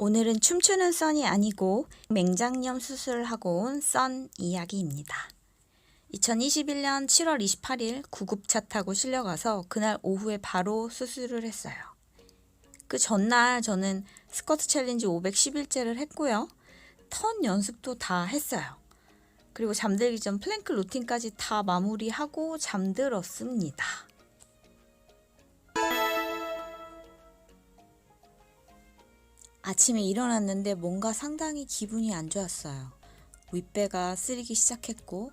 오늘은 춤추는 썬이 아니고 맹장염 수술을 하고 온 썬 이야기입니다. 2021년 7월 28일 구급차 타고 실려가서 그날 오후에 바로 수술을 했어요. 그 전날 저는 스쿼트 챌린지 510일째를 했고요. 턴 연습도 다 했어요. 그리고 잠들기 전 플랭크 루틴까지 다 마무리하고 잠들었습니다. 아침에 일어났는데 뭔가 상당히 기분이 안 좋았어요. 윗배가 쓰리기 시작했고,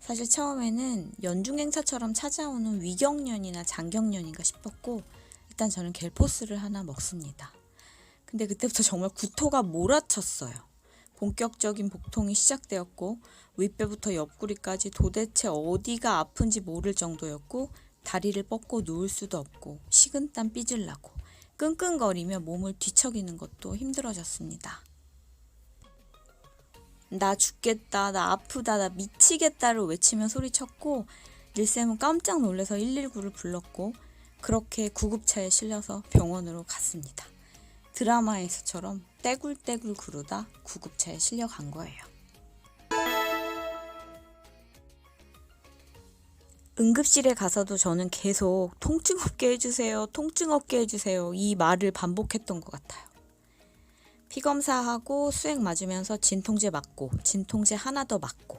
사실 처음에는 연중행차처럼 찾아오는 위경련이나 장경련인가 싶었고, 일단 저는 겔포스를 하나 먹습니다. 근데 그때부터 정말 구토가 몰아쳤어요. 본격적인 복통이 시작되었고, 윗배부터 옆구리까지 도대체 어디가 아픈지 모를 정도였고, 다리를 뻗고 누울 수도 없고, 식은땀 삐질나고, 끙끙거리며 몸을 뒤척이는 것도 힘들어졌습니다. 나 죽겠다, 나 아프다, 나 미치겠다를 외치며 소리쳤고, 일쌤은 깜짝 놀라서 119를 불렀고, 그렇게 구급차에 실려서 병원으로 갔습니다. 드라마에서처럼 떼굴떼굴 구르다 구급차에 실려간 거예요. 응급실에 가서도 저는 계속 통증 없게 해주세요, 통증 없게 해주세요 이 말을 반복했던 것 같아요. 피 검사하고 수액 맞으면서 진통제 맞고 진통제 하나 더 맞고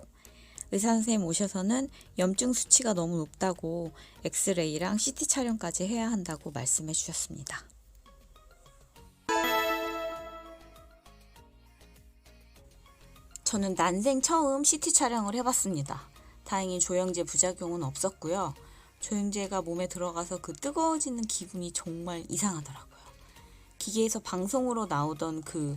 의사 선생님 오셔서는 염증 수치가 너무 높다고 엑스레이랑 CT 촬영까지 해야 한다고 말씀해 주셨습니다. 저는 난생 처음 CT 촬영을 해봤습니다. 다행히 조영제 부작용은 없었고요. 조영제가 몸에 들어가서 그 뜨거워지는 기분이 정말 이상하더라고요. 기계에서 방송으로 나오던 그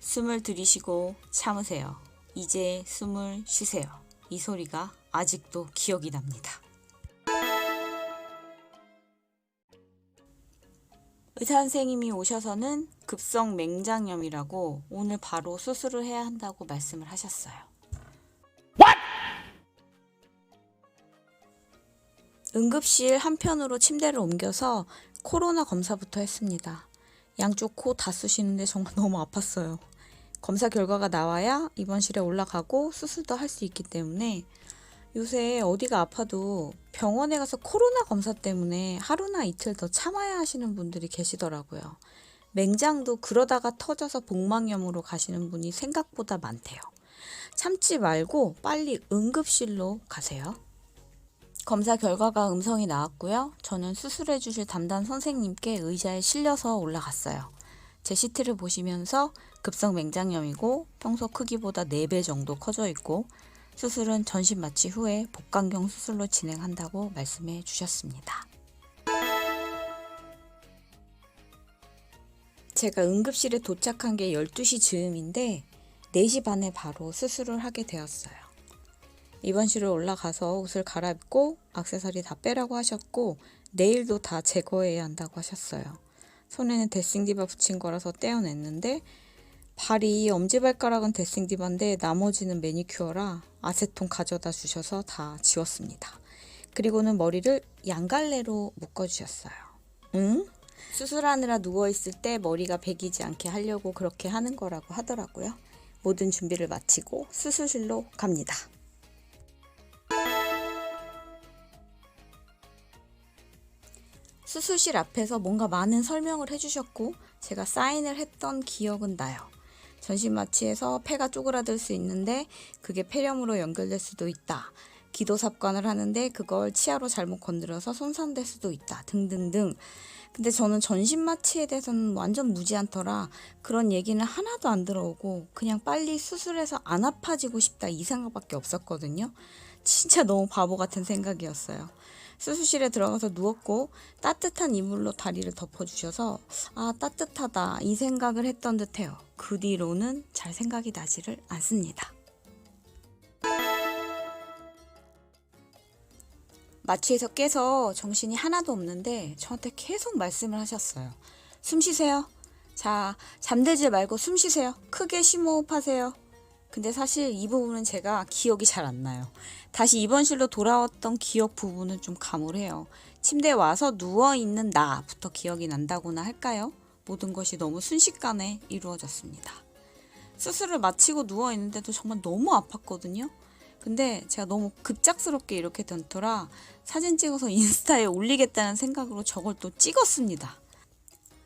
숨을 들이쉬고 참으세요. 이제 숨을 쉬세요. 이 소리가 아직도 기억이 납니다. 의사 선생님이 오셔서는 급성 맹장염이라고 오늘 바로 수술을 해야 한다고 말씀을 하셨어요. 응급실 한편으로 침대를 옮겨서 코로나 검사부터 했습니다. 양쪽 코 다 쑤시는데 정말 너무 아팠어요. 검사 결과가 나와야 입원실에 올라가고 수술도 할 수 있기 때문에 요새 어디가 아파도 병원에 가서 코로나 검사 때문에 하루나 이틀 더 참아야 하시는 분들이 계시더라고요. 맹장도 그러다가 터져서 복막염으로 가시는 분이 생각보다 많대요. 참지 말고 빨리 응급실로 가세요. 검사 결과가 음성이 나왔고요. 저는 수술해 주실 담당 선생님께 의자에 실려서 올라갔어요. 제 CT를 보시면서 급성 맹장염이고 평소 크기보다 4배 정도 커져 있고 수술은 전신 마취 후에 복강경 수술로 진행한다고 말씀해 주셨습니다. 제가 응급실에 도착한 게 12시 즈음인데 4시 반에 바로 수술을 하게 되었어요. 입원실을 올라가서 옷을 갈아입고 악세사리 다 빼라고 하셨고 내일도 다 제거해야 한다고 하셨어요. 손에는 데싱디바 붙인 거라서 떼어냈는데 발이 엄지발가락은 데싱디바인데 나머지는 매니큐어라 아세톤 가져다 주셔서 다 지웠습니다. 그리고는 머리를 양갈래로 묶어주셨어요. 응? 수술하느라 누워있을 때 머리가 베기지 않게 하려고 그렇게 하는 거라고 하더라고요. 모든 준비를 마치고 수술실로 갑니다. 수술실 앞에서 뭔가 많은 설명을 해주셨고 제가 사인을 했던 기억은 나요. 전신 마취에서 폐가 쪼그라들 수 있는데 그게 폐렴으로 연결될 수도 있다. 기도 삽관을 하는데 그걸 치아로 잘못 건드려서 손상될 수도 있다. 등등등. 근데 저는 전신 마취에 대해서는 완전 무지한 터라 그런 얘기는 하나도 안 들어오고 그냥 빨리 수술해서 안 아파지고 싶다 이 생각밖에 없었거든요. 진짜 너무 바보 같은 생각이었어요. 수술실에 들어가서 누웠고 따뜻한 이불로 다리를 덮어주셔서 아 따뜻하다 이 생각을 했던 듯해요. 그 뒤로는 잘 생각이 나지를 않습니다. 마취에서 깨서 정신이 하나도 없는데 저한테 계속 말씀을 하셨어요. 숨 쉬세요. 자, 잠들지 말고 숨 쉬세요. 크게 심호흡하세요. 근데 사실 이 부분은 제가 기억이 잘 안 나요. 다시 입원실로 돌아왔던 기억 부분은 좀 가물해요. 침대에 와서 누워있는 나부터 기억이 난다고나 할까요? 모든 것이 너무 순식간에 이루어졌습니다. 수술을 마치고 누워 있는데도 정말 너무 아팠거든요. 근데 제가 너무 급작스럽게 이렇게 된 터라 사진 찍어서 인스타에 올리겠다는 생각으로 저걸 또 찍었습니다.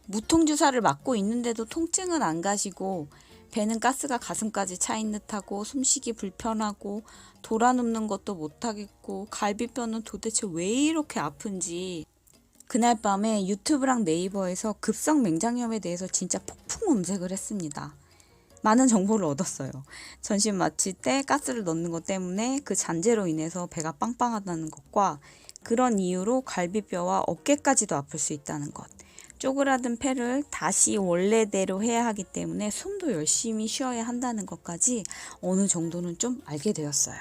무통주사를 맞고 있는데도 통증은 안 가시고 배는 가스가 가슴까지 차인 듯하고 숨쉬기 불편하고 돌아눕는 것도 못하겠고 갈비뼈는 도대체 왜 이렇게 아픈지 그날 밤에 유튜브랑 네이버에서 급성 맹장염에 대해서 진짜 폭풍 검색을 했습니다. 많은 정보를 얻었어요. 전신 마칠 때 가스를 넣는 것 때문에 그 잔재로 인해서 배가 빵빵하다는 것과 그런 이유로 갈비뼈와 어깨까지도 아플 수 있다는 것. 쪼그라든 폐를 다시 원래대로 해야 하기 때문에 숨도 열심히 쉬어야 한다는 것까지 어느 정도는 좀 알게 되었어요.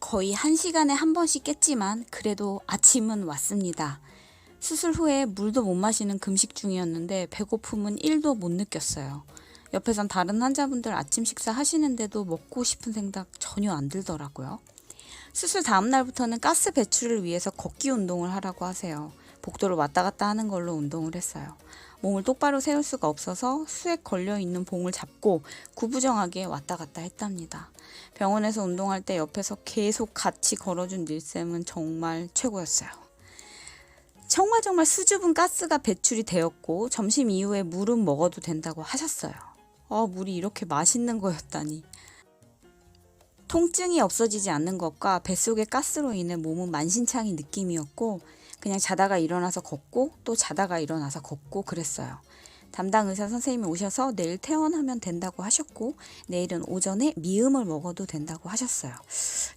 거의 한 시간에 한 번씩 깼지만 그래도 아침은 왔습니다. 수술 후에 물도 못 마시는 금식 중이었는데 배고픔은 1도 못 느꼈어요. 옆에선 다른 환자분들 아침 식사 하시는데도 먹고 싶은 생각 전혀 안 들더라고요. 수술 다음 날부터는 가스 배출을 위해서 걷기 운동을 하라고 하세요. 복도를 왔다 갔다 하는 걸로 운동을 했어요. 몸을 똑바로 세울 수가 없어서 수액 걸려 있는 봉을 잡고 구부정하게 왔다 갔다 했답니다. 병원에서 운동할 때 옆에서 계속 같이 걸어준 닐쌤은 정말 최고였어요. 정말 정말 수줍은 가스가 배출이 되었고 점심 이후에 물은 먹어도 된다고 하셨어요. 아, 물이 이렇게 맛있는 거였다니. 통증이 없어지지 않는 것과 뱃속의 가스로 인해 몸은 만신창이 느낌이었고 그냥 자다가 일어나서 걷고 또 자다가 일어나서 걷고 그랬어요. 담당 의사 선생님이 오셔서 내일 퇴원하면 된다고 하셨고 내일은 오전에 미음을 먹어도 된다고 하셨어요.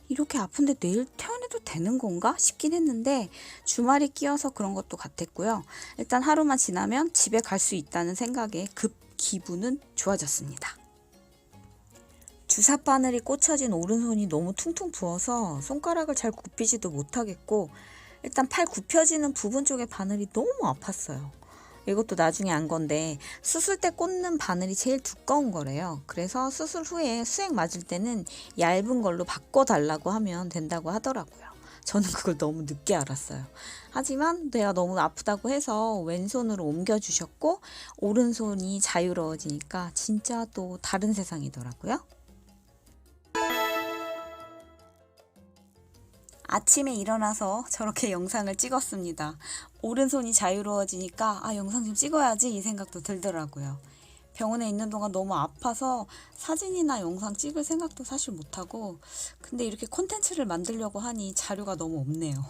이렇게 아픈데 내일 퇴원해도 되는 건가 싶긴 했는데 주말이 끼어서 그런 것도 같았고요. 일단 하루만 지나면 집에 갈 수 있다는 생각에 급 기분은 좋아졌습니다. 주사 바늘이 꽂혀진 오른손이 너무 퉁퉁 부어서 손가락을 잘 굽히지도 못하겠고 일단 팔 굽혀지는 부분 쪽의 바늘이 너무 아팠어요. 이것도 나중에 안 건데 수술 때 꽂는 바늘이 제일 두꺼운 거래요. 그래서 수술 후에 수액 맞을 때는 얇은 걸로 바꿔달라고 하면 된다고 하더라고요. 저는 그걸 너무 늦게 알았어요. 하지만 내가 너무 아프다고 해서 왼손으로 옮겨주셨고 오른손이 자유로워지니까 진짜 또 다른 세상이더라고요. 아침에 일어나서 저렇게 영상을 찍었습니다. 오른손이 자유로워지니까 아 영상 좀 찍어야지 이 생각도 들더라고요. 병원에 있는 동안 너무 아파서 사진이나 영상 찍을 생각도 사실 못하고 근데 이렇게 콘텐츠를 만들려고 하니 자료가 너무 없네요.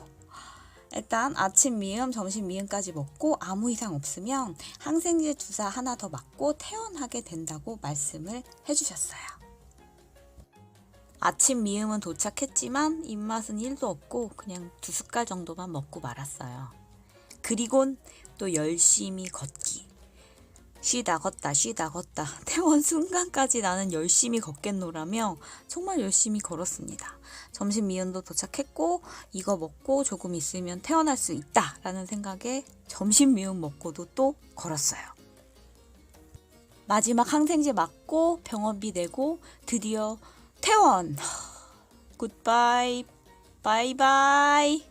일단 아침 미음, 점심 미음까지 먹고 아무 이상 없으면 항생제 주사 하나 더 맞고 퇴원하게 된다고 말씀을 해주셨어요. 아침 미음은 도착했지만 입맛은 1도 없고 그냥 두 숟갈 정도만 먹고 말았어요. 그리곤 또 열심히 걷기. 쉬다 걷다 쉬다 걷다 퇴원 순간까지 나는 열심히 걷겠노라며 정말 열심히 걸었습니다. 점심 미음도 도착했고 이거 먹고 조금 있으면 퇴원할 수 있다라는 생각에 점심 미음 먹고도 또 걸었어요. 마지막 항생제 맞고 병원비 내고 드디어 퇴원. 굿바이. 바이바이.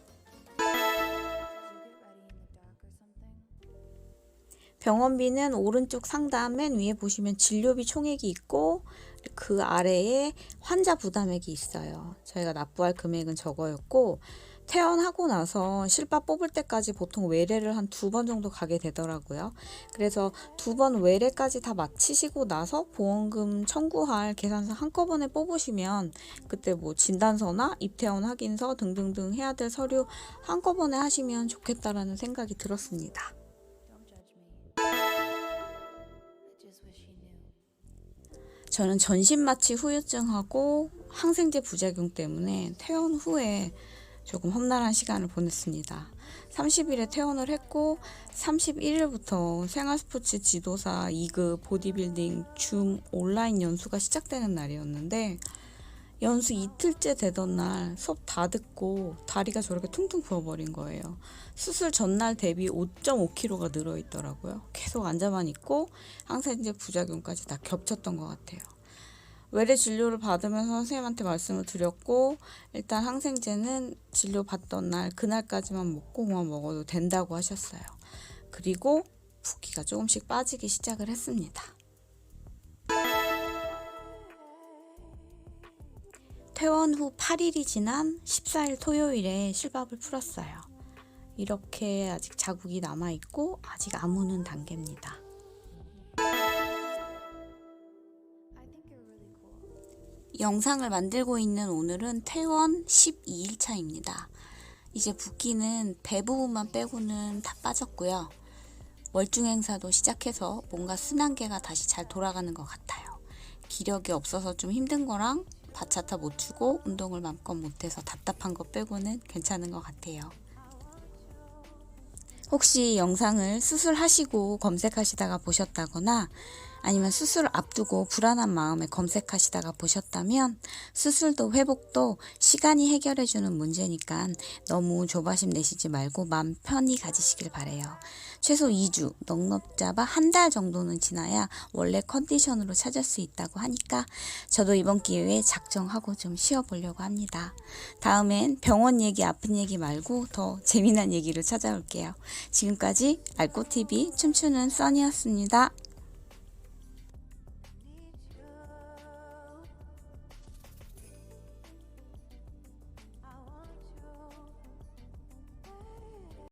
병원비는 오른쪽 상단 맨 위에 보시면 진료비 총액이 있고 그 아래에 환자 부담액이 있어요. 저희가 납부할 금액은 저거였고 퇴원하고 나서 실밥 뽑을 때까지 보통 외래를 한 두 번 정도 가게 되더라고요. 그래서 두 번 외래까지 다 마치시고 나서 보험금 청구할 계산서 한꺼번에 뽑으시면 그때 뭐 진단서나 입퇴원 확인서 등등등 해야 될 서류 한꺼번에 하시면 좋겠다라는 생각이 들었습니다. 저는 전신 마취 후유증하고 항생제 부작용 때문에 퇴원 후에 조금 험난한 시간을 보냈습니다. 30일에 퇴원을 했고 31일부터 생활스포츠 지도사 2급 보디빌딩 줌 온라인 연수가 시작되는 날이었는데 연수 이틀째 되던 날 수업 다 듣고 다리가 저렇게 퉁퉁 부어버린 거예요. 수술 전날 대비 5.5kg가 늘어 있더라고요. 계속 앉아만 있고 항생제 부작용까지 다 겹쳤던 것 같아요. 외래 진료를 받으면서 선생님한테 말씀을 드렸고 일단 항생제는 진료 받던 날 그날까지만 먹고 그만 먹어도 된다고 하셨어요. 그리고 붓기가 조금씩 빠지기 시작을 했습니다. 퇴원 후 8일이 지난 14일 토요일에 실밥을 풀었어요. 이렇게 아직 자국이 남아 있고 아직 아무는 단계입니다. 영상을 만들고 있는 오늘은 퇴원 12일 차입니다. 이제 붓기는 배 부분만 빼고는 다 빠졌고요. 월중 행사도 시작해서 뭔가 순환계가 다시 잘 돌아가는 것 같아요. 기력이 없어서 좀 힘든 거랑 바차타 못 추고 운동을 맘껏 못해서 답답한 거 빼고는 괜찮은 것 같아요. 혹시 영상을 수술하시고 검색하시다가 보셨다거나 아니면 수술 앞두고 불안한 마음에 검색하시다가 보셨다면 수술도 회복도 시간이 해결해주는 문제니까 너무 조바심 내시지 말고 마음 편히 가지시길 바래요. 최소 2주, 넉넉 잡아 한 달 정도는 지나야 원래 컨디션으로 찾을 수 있다고 하니까 저도 이번 기회에 작정하고 좀 쉬어보려고 합니다. 다음엔 병원 얘기, 아픈 얘기 말고 더 재미난 얘기를 찾아올게요. 지금까지 알코TV 춤추는 써니였습니다.